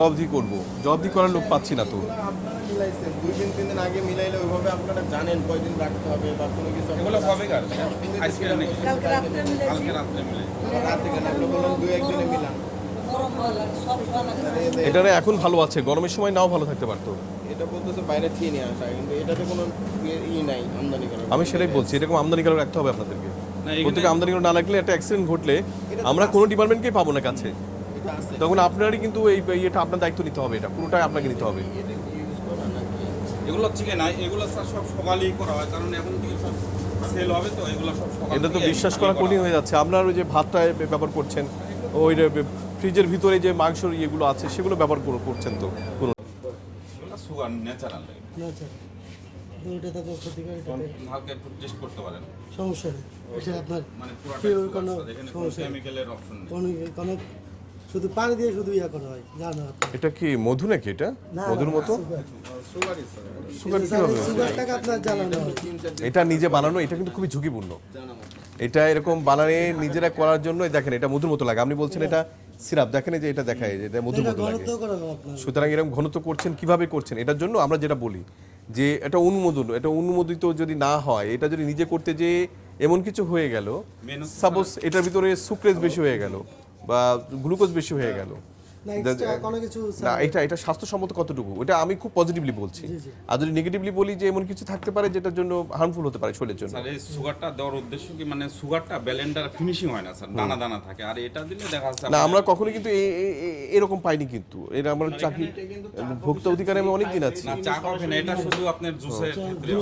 জবাবদি করব। জবাবদি করার লোক পাচ্ছি না তো। আপনারা দুই দিন তিন দিন আগে মিলাইলে ওইভাবে আপনারা জানেন কয়দিন রাখতে হবে বা কোনো কিছু এগুলো হবে কার? আজকে কালকে রাত্রে কালকে রাত্রে মিলে রাতে কেন আপনি বললেন দুই একদিনে মিলান গরম ভালো লাগে সব ভালো লাগে তাহলে এই যে- এটা না এখন ভালো আছে গরমের সময় নাও ভালো থাকতে পারতো। এটা বলতেছে বাইরে থেকে নিয়ে আসা কিন্তু এটাতে কোনো ইয়ে- ই নাই আমদানি আমি সেটাই বলছি এরকম আমদানি করে রাখতে হবে আপনাদেরকে। প্রত্যেকে আমদানি করে না রাখলে একটা অ্যাক্সিডেন্ট ঘটলে আমরা কোনো ডিপার্টমেন্টকেই পাবো না কাছে। তখন আপনারই কিন্তু এই এটা আপনার দায়িত্ব নিতে হবে এটা পুরোটাই আপনাকে নিতে হবে। এগুলো চিকেন এগুলো স্যার সব সকালেই করা হয় কারণ এখন সব সেল হবে তো এগুলো সব এটা তো বিশ্বাস করা কঠিন হয়ে। যাচ্ছে। আপনার ওই যে ভাতটা ব্যবহার করছেন ওই ফ্রিজের ভিতরে যে মাংসর ইয়েগুলো আছে সেগুলো ব্যবহার করে- করছেন তো কোনো সুগার ন্যাচারাল আচ্ছা দুইটা থাকে ক্ষতিকর হালকা একটু টেস্ট করতে পারেন। সমস্যা নেই। এটা আপনার মানে পুরোটা কোনো কোনো সমস্যা কেমিক্যালের অপশন নেই। অনেক শুধু পানি দিয়ে শুধু ইয়া করা হয় জানো আপনি এটা কি মধু নাকি এটা? মধুর মতো? সুগার। কি হবে? সুগারটাকে আপনার জ্বালানো এটা নিজে বানানো এটা কিন্তু খুবই ঝুঁকিপূর্ণ। এটা এরকম বানানে নিজেরা করার জন্য দেখেন এটা মধুর মতো লাগে। আপনি বলছেন এটা সিরাপ দেখেন যে এটা দেখায় যে এটা মধুর মতো লাগে। সুতরাং এরকম ঘনত্ব করছেন কীভাবে করছেন? এটার জন্য আমরা যেটা বলি যে এটা অনুমোদন এটা অনুমোদিত যদি না হয় এটা যদি নিজে করতে যে এমন কিছু হয়ে গেল সাপোজ এটার ভিতরে সুক্রেজ বেশি হয়ে গেল। বা গ্লুকোজ বেশি হয়ে গেল। না না এটা এটা স্বাস্থ্যসম্মত কতটুকু? এটা আমি খুব পজিটিভলি বলছি। আর যদি নেগেটিভলি বলি যে এমন কিছু থাকতে পারে যেটার জন্য হার্মফুল হতে পারে শরীরের জন্য? স্যার এই সুগারটা দেওয়ার উদ্দেশ্য কি? মানে সুগারটা ব্যালেন্ডার ফিনিশিং হয় না স্যার দানা দানা থাকে। আর এটা দিলে দেখা যাচ্ছে না আমরা কখনো কিন্তু এরকম পাইনি কিন্তু। এটা আমরা চাকরি ভোক্তা অধিকারে আমি অনেক দিন আছি। না চা কফি না এটা শুধু আপনার জুসের ক্ষেত্রে।